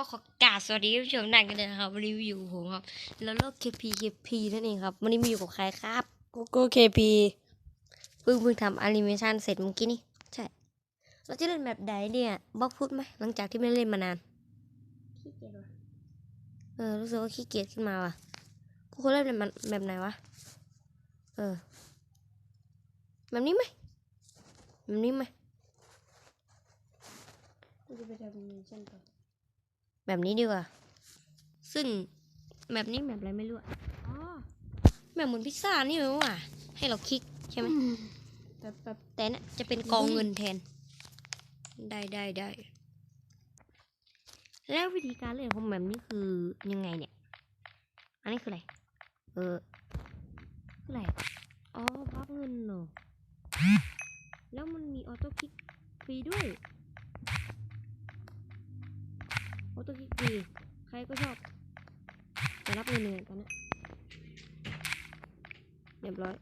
ก็ขอกราบสวัสดีท่านผู้ชมนั่นกันเลยนะครับวันนี้อยู่ผมครับ แล้วโลก KP KP นั่นเองครับวันนี้มาอยู่กับใครครับโกโก้เคพีเพิ่งเพิ่งทำแอนิเมชันเสร็จเมื่อกี้นี่ใช่ เราจะเล่นแบบใดเนี่ยบอกพูดไหมหลังจากที่ไม่ได้เล่นมานานขี้เกียจวะเออรู้สึกว่าขี้เกียจขึ้นมาว่ะกูควรเล่นแบบมันแบบไหนวะเออแบบนี้ไหมแบบนี้ไหมกูจะไปทำมิชชั่นต่อ แบบนี้ดีกว่า ซึ่งแบบนี้แบบอะไรไม่รู้อะอ๋อแบบเหมือนพิซซ่านี่เลยว่ะให้เราคลิกใช่ไหมแต่แบบแต่เนี่ยจะเป็นกองเงินแทน ได้ได้ได้แล้ววิธีการเล่นของแบบนี้คือยังไงเนี่ย อันนี้คืออะไร เออคืออะไรอ๋อพักเงินเนอะแล้วมันมีออโต้คลิกฟรีด้วย ออโต้คลิกฟรีใครก็ชอบจะรับเงินเหมือนกันนะเรียบร้อย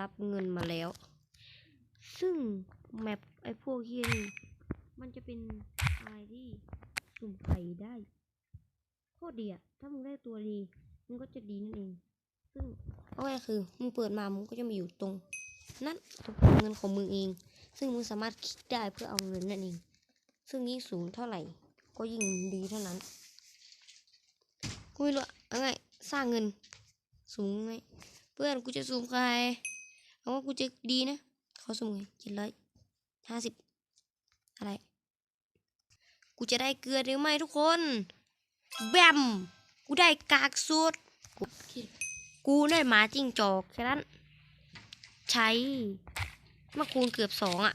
รับเงินมาแล้ว ซึ่งแมปไอ้พวกเฮียนี่มันจะเป็นอะไรที่สุ่มไข่ได้โคตรดีอะถ้ามึงได้ตัวดีมึงก็จะดีนั่นเอง ซึ่งเอาไว้คือมึงเปิดมามึงก็จะมาอยู่ตรงนั้นเงินของมึงเอง ซึ่งมึงสามารถคลิกได้เพื่อเอาเงินนั่นเอง ซึ่งยิ่งสูงเท่าไหร่ ก็ยิ่งดีเท่านั้นกูไม่รู้อะไงสร้างเงิน สูงไงเพื่อนกูจะสูงใครเอาว่ากูจะดีนะเขาสุ่มไงเจ็ดร้อยห้าสิบอะไร กูจะได้เกลือหรือไม่ทุกคนแบมกูได้กากสุดกูกูได้หมาจิ้งจอกแค่นั้น ใช้มาคูณเกือบสองอะ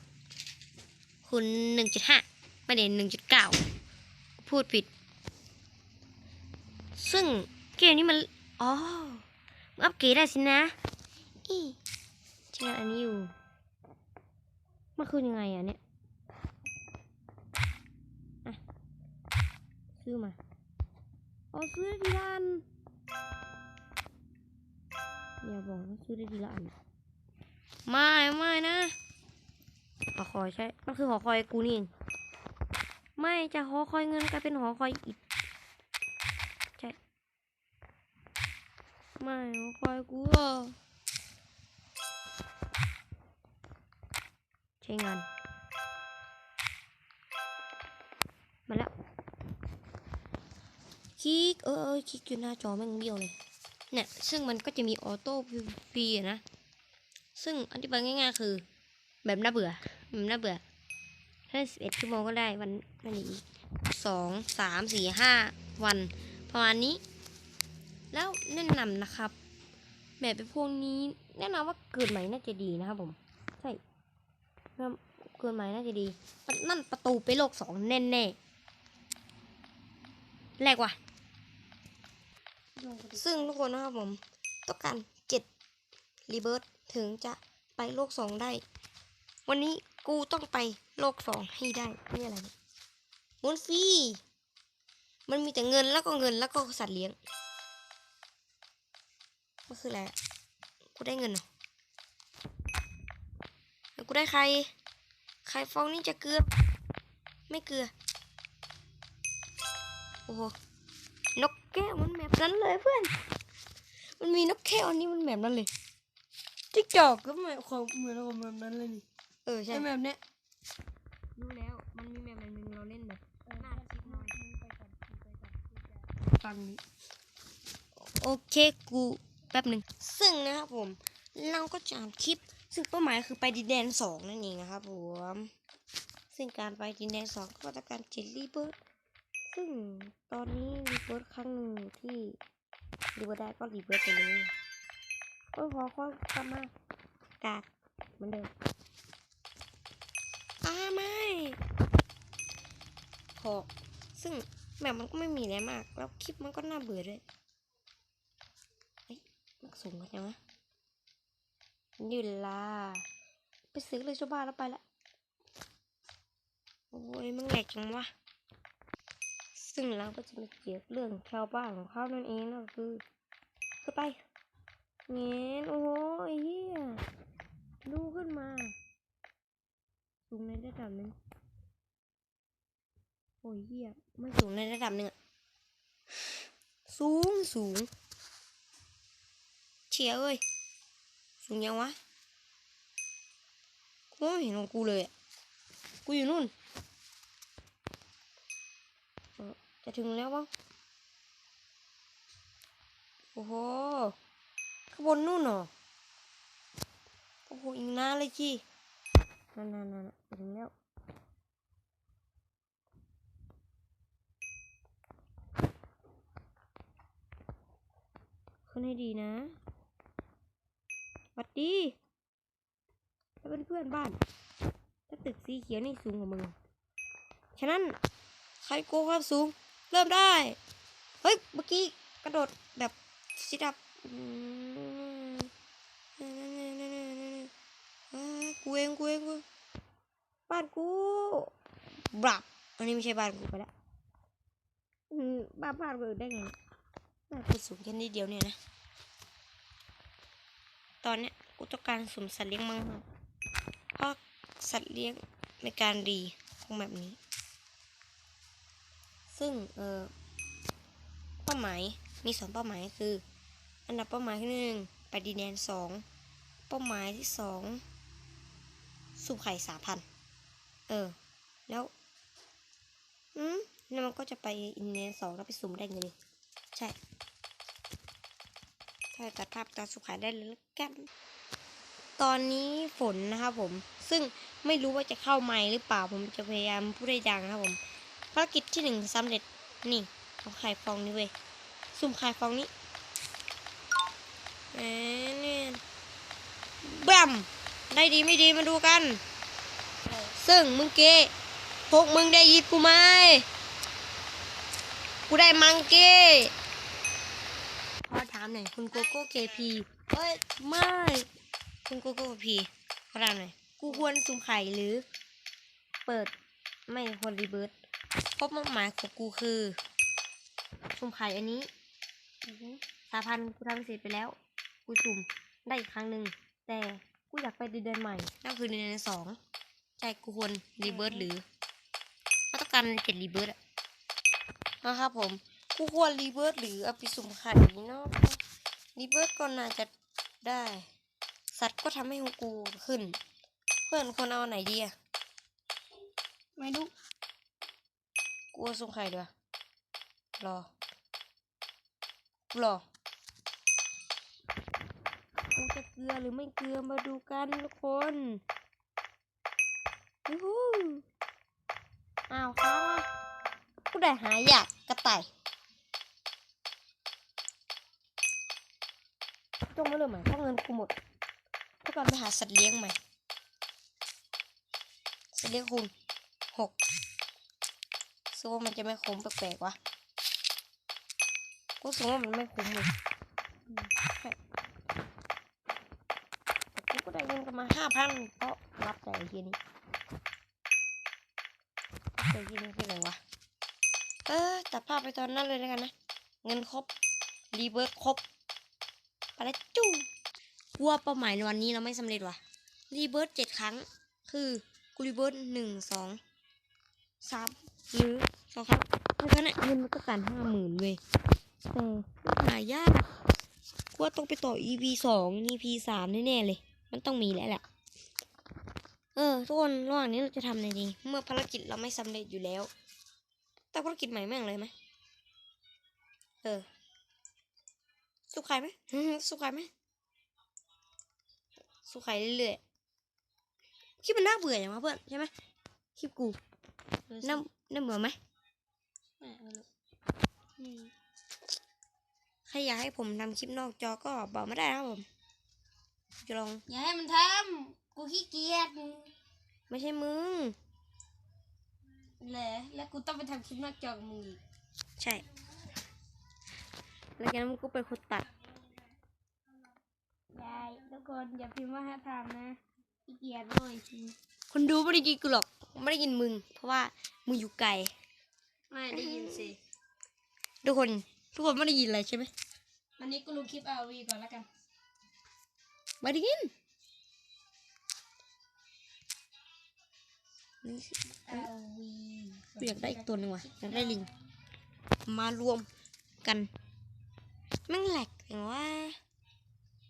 คูณหนึ่งจุดห้าไม่ได้หนึ่งจุดเก้า พูดผิด ซึ่งเกมนี้มัน อ๋อมันอัปเกรดได้สินะอีใช่อันนี้อยู่ มันคือยังไงอะเนี่ยอะซื้อมาอ๋อซื้อได้ทีละอันอย่าบอกว่าซื้อได้ทีละอัน ไม่ ไม่นะหอคอยใช่ มันคือหอคอยกูนี่เอง ไม่จะหอคอยเงินกลายเป็นหอคอยอิฐใช่ไม่หอคอยกูใช้งานมาแล้วคลิกเออคลิกอยู่หน้าจอแม่งเบี้ยวเลยเนี่ยซึ่งมันก็จะมีออโต้ฟีนะ ซึ่งอธิบายง่ายๆคือ แบบน่าเบื่อแบบน่าเบื่อ ถ้าสิบเอ็ดชั่วโมงก็ได้วันวันนี้สองสามสี่ห้าวันประมาณนี้ แล้วแนะนำนะครับแบบเป็นพวกนี้แนะนำว่าเกิดใหม่น่าจะดีนะครับผมใช่เริ่มเกินไหมน่าจะดี นั่นประตูไปโลกสองแน่แน่แรกว่ะ ซึ่งทุกคนนะครับผม ต้องการเจ็ดรีเบิร์ตถึงจะไปโลกสองได้ วันนี้กูต้องไปโลกสองให้ได้นี่อะไรเนี่ยมุนฟรีมันมีแต่เงินแล้วก็เงินแล้วก็สัตว์เลี้ยงมันคืออะไรกูได้เงินเหรอแล้วกูได้ใครไข่ฟองนี่จะเกลือ ไม่เกลือ โอ้โห นกแก้วมันแบบนั้นเลยเพื่อน มันมีนกแก้วอันนี้มันแบบนั้นเลยทิกจอกก็เหมือนของเหมือนของแบบนั้นเลยนี่ เออใช่ใช่แบบเนี้ยรู้แล้ว มันมีแบบหนึ่งเราเล่นแบบหน้าคลิปน้อยฟังนี้โอเคกูแป๊บหนึ่งซึ่งนะครับผม เราก็จะอัดคลิป ซึ่งเป้าหมายคือไปดินแดนสองนั่นเองนะครับผมซึ่งการไปดินแดนสองก็ต้องการเจลลี่เบิร์ดซึ่งตอนนี้รีเบิร์ดครั้งหนึ่งที่รีเบิร์ดได้ก็รีเบิร์ดไปเลยโอ้ยขอความกลับมากากเหมือนเดิมอ้า ไม่ขอซึ่งแบบมันก็ไม่มีอะไรมาก แล้วคลิปมันก็น่าเบื่อด้วยเฮ้ยมันสูงกันจังวะนี่เวลาไปซื้อเลยชาวบ้านแล้วไปละโอ้ยมันแหลกจังวะซึ่งเราก็จะมาเกี่ยวเรื่องชาวบ้านของเขานั่นเองนั่นก็คือคือไปเงี้ยโอ้ยเฮียดูขึ้นมาสูงในระดับนึง โอ้ยเหี้ยไม่สูงในระดับหนึ่งอะสูงสูง เชียเอ้ย สูงยังวะ กูไม่เห็นของกูเลยอะกูอยู่นู่น จะถึงแล้วมั้งโอ้โห ข้างบนนู่นเหรอ โอ้โห อีกนานเลยจีนั่นนั่นนั่นถึงแล้ว ขึ้นให้ดีนะหวัดดีถ้าเป็นเพื่อนบ้าน ถ้าตึกสีเขียวนี่สูงกว่ามึง ฉะนั้นใครโกงความสูง เริ่มได้ เฮ้ย เมื่อกี้กระโดดแบบซิดับกูเองกูเองกูบ้านกูบลับอันนี้ไม่ใช่บ้านกูไปแล้วบ้านบ้านกูได้ไง บ้านกูสูงแค่นิดเดียวเนี่ยนะ ตอนเนี้ยกูต้องการสุ่มสัตว์เลี้ยงมังมากเพราะสัตว์เลี้ยงในการดีของแบบนี้ ซึ่งเออเป้าหมายมีสองเป้าหมายคือ อันดับเป้าหมายที่หนึ่งไปดีแดนสองเป้าหมายที่สองสุ่มไข่สามพันเออ แล้ว อืมแล้วมันก็จะไปอินเดียนสองแล้วไปสุ่มได้เงินดิ ใช่ถ้าตัดภาพตอนสุขายได้เลยละกัน ตอนนี้ฝนนะครับผม ซึ่งไม่รู้ว่าจะเข้าไมค์หรือเปล่า ผมจะพยายามพูดได้ดังนะครับผม ภารกิจที่หนึ่งสำเร็จ นี่เอาไข่ฟองนี้เว้ยสุ่มไข่ฟองนี้เอ๊ะเนี่ยบัมได้ดีไม่ดีมาดูกัน ซึ่งมึงเกพวกมึงได้ยินกูไหม กูได้มังเก้พอถามหน่อยคุณโกโก้เคพีเอ้ยไม่คุณโกโก้พีขอถามหน่อยกูควรสุ่มไข่หรือ เปิดไม่ควรรีเบิร์ตเพราะเป้าหมายของกูคือสุ่มไข่อันนี้สาพันกูทำเสร็จไปแล้ว กูสุ่มได้อีกครั้งหนึ่งแต่กูอยากไปเดือนใหม่นั่นคือเดือนสองใช่กูควรรีเบิร์ตหรือมาตรการเจ็ดรีเบิร์ตอะ นะครับผมกูควรรีเบิร์ตหรือเอาไปสุ่มไข่เนาะรีเบิร์ตก็น่าจะได้ สัตว์ก็ทำให้ของกูขึ้น เพื่อนคนเอาอันไหนดีอะไม่รู้กูเอาสุ่มไข่ดีกว่ารอรอกูจะเกลือหรือไม่เกลือมาดูกันทุกคนยูฮูอ้าวค้างวะ กูได้หายากกระต่ายต้องมาเริ่มใหม่เพราะเงินกูหมดเพื่อการไปหาสัตว์เลี้ยงใหม่สัตว์เลี้ยงคุณหกซึ่งว่ามันจะไม่คุ้มแปลกๆวะกูรู้สึกว่ามันไม่คุ้มเลยอืมใช่แต่กูก็ได้เงินกันมาห้าพันเพราะรับแต่ไอ้เฮียนี้ไอ้เฮียนี้คืออะไรวะ เออตัดภาพไปตอนนั้นเลยแล้วกันนะ เงินครบ รีเบิร์ครบไปแล้วจุ้งกูว่าเป้าหมายในวันนี้เราไม่สำเร็จว่ะ รีเบิร์เจ็ดครั้ง คือกูรีเบิร์หนึ่งสองสามหรือสองครั้งเพราะฉะนั้นเงินมันก็การห้าหมื่นเว้ยแต่หายากกูว่าต้องไปต่อ EP สอง EP สามแน่ๆเลย มันต้องมีแล้วแหละเออทุกคนระหว่างนี้เราจะทำอะไรดี เมื่อภารกิจเราไม่สำเร็จอยู่แล้ว แต่ภารกิจใหม่แม่งเลยไหมเออสุขใครไหมสุขใครไหมสุขใครเรื่อยๆคลิปมันน่าเบื่ออย่างวะเพื่อนใช่ไหมคลิปกูน่าน่าเบื่อไหมไม่ไม่รู้อืมใครอยากให้ผมทำคลิปนอกจอก็บอกมาได้นะครับผมจะลองอย่าให้มันทำกูขี้เกียจไม่ใช่มึง เลยแล้วกูต้องไปทำคลิปนอกจอกับมึงอีกใช่ แล้วแกนั้นมึงก็เป็นคนตัด ยายทุกคนอย่าพิมพ์ว่าให้ทำนะขี้เกียจเลยคนดูไม่ได้ยินกูหรอก ไม่ได้ยินมึง เพราะว่ามึงอยู่ไกล ไม่ได้ยินสิ ทุกคน ทุกคนไม่ได้ยินอะไรใช่ไหมวันนี้กูลงคลิปเอาวีก่อนแล้วกัน ไม่ได้ยิน นี่สิเอาวีสกูอยากได้อีกตัวหนึ่งว่ะอยากได้ลิง มารวมกันแม่งแหลกอย่างว่า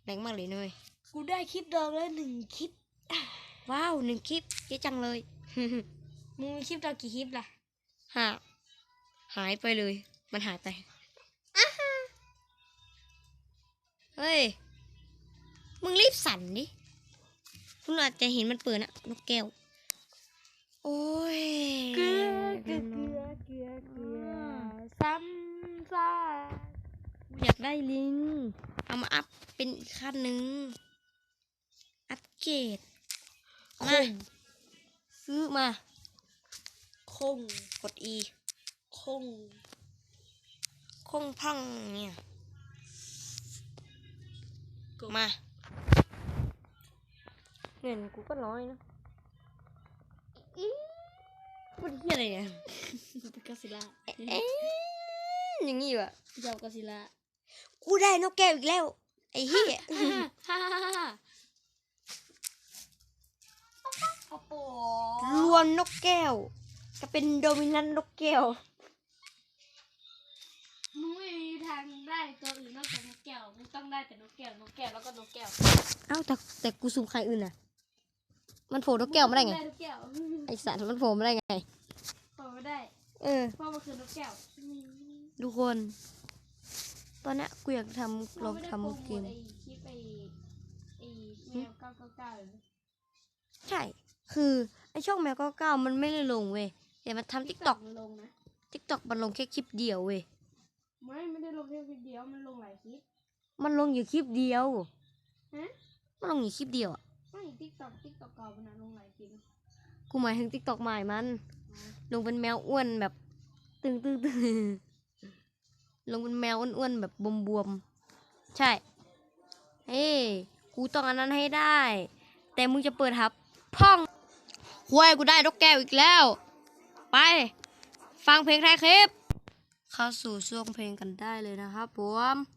แหลกมากเลยเนยกูได้คลิปดองแล้วหนึ่งคลิป ว้าวหนึ่งคลิปเยอะจังเลย มึงมีคลิปดองกี่คลิปล่ะหาหายไปเลย มันหายไปเฮ้ย มึงรีบสั่นดิ คุณอาจจะเห็นมันเปิดนะนกแก้ว โอ้ยเกลือเกลือเกลือเกลือเกลือซ้ำซ่าอยากได้ลิง เอามาอัพเป็นอีกขั้นหนึ่ง อัปเกรดคมางซื้อมา คง กด E คง คงพังเนี่ยกดมา เงินกูก็น้อยนะอี พูดเฮียอะไรเนี่ยเป็นกอซิล่าเอ๊ะอย่างงี้วะเจ้ากอซิล่ากูได้นกแก้วอีกแล้ว ไอ้เฮียฮ่าฮ่าฮ่าฮ่าโอ้โหรวนนกแก้วจะเป็นโดมินันนกแก้วมึงไม่มีทางได้ตัวอื่นนอกจากนกแก้วมึงต้องได้แต่นกแก้วนกแก้วแล้วก็นกแก้ว เอ้าแต่แต่กูซูมใครอื่นอะ มันโผล่นกแก้วมาได้ไงได้นกแก้วไอสัตว์มันโผล่มาได้ไงเปิดไม่ได้ เออ เพราะมันคือนกแก้วทุกคน ตอนเนี้ยกูอยากทำลองทำเกมไอ้คลิปไอ้ไอ้แมวเก้าเก้าเก้าเลยนะใช่ คือไอช่องแมวเก้าเก้ามันไม่ได้ลงเว้ยแต่มันทำทิกตอกมันลงนะ ทิกตอกมันลงแค่คลิปเดียวเว้ย ไม่ไม่ได้ลงแค่คลิปเดียวมันลงหลายคลิป มันลงอยู่คลิปเดียว ฮะ มันลงอยู่คลิปเดียวอะ ไม่ทิกตอกทิกตอกเก่ามันนะลงหลายคลิปนะกูหมายถึงทิกตอกใหม่มัน ลงเป็นแมวอ้วนแบบ ตึงตึงตึงลงเป็นแมวอ้วนๆแบบบวมๆ ใช่ เฮ้ยกูต้องอันนั้นให้ได้ แต่มึงจะเปิดหับพ่องห้วยกูได้นกแก้วอีกแล้ว ไป ฟังเพลงไทยคลิป เข้าสู่ช่วงเพลงกันได้เลยนะครับผม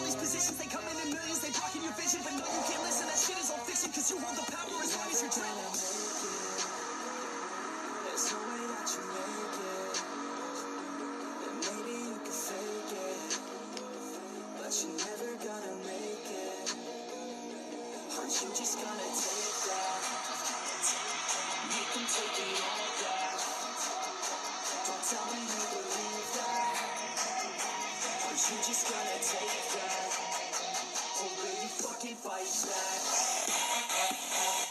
Take that, or fucking fight back.